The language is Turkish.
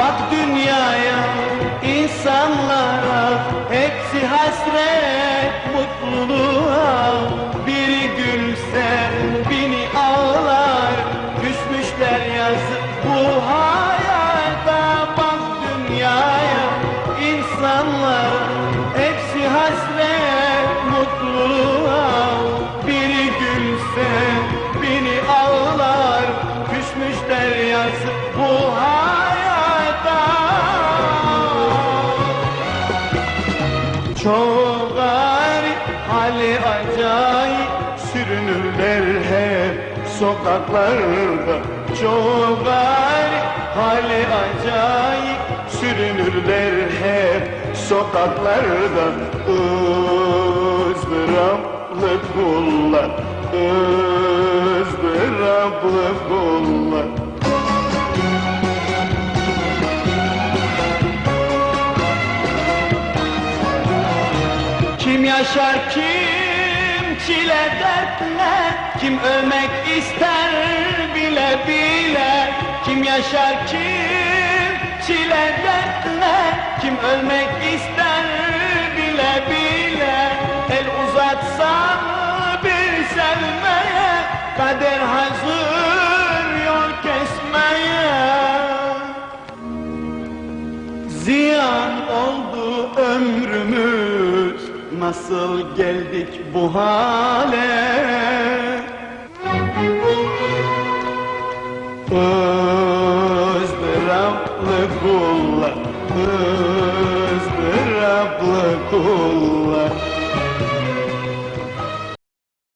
Bak dünyaya, insanlara Hepsi hasret mutluluğa. Biri gülse bini ağlar Küsmüşler yazık bu hayata. Bak dünyaya, insanlara Hepsi hasret mutluluğa. Biri gülse bini ağlar Küsmüşler yazık bu hayata. Çok garip hali acayip. Sürünürler hep sokaklarda. Çok garip hali acayip. Sürünürler hep sokaklarda. Izdıraplı kullar ızdıraplı kullar Kim yaşar kim çile dertle Kim ölmek ister bile bile. Kim yaşar kim çile dertle Kim ölmek ister bile bile. El uzatsan bir sevmeye Kader hazır yol kesmeye. Ziyan oldu ömrümüz Nasıl geldik bu hale? Izdıraplı kullar ızdıraplı kullar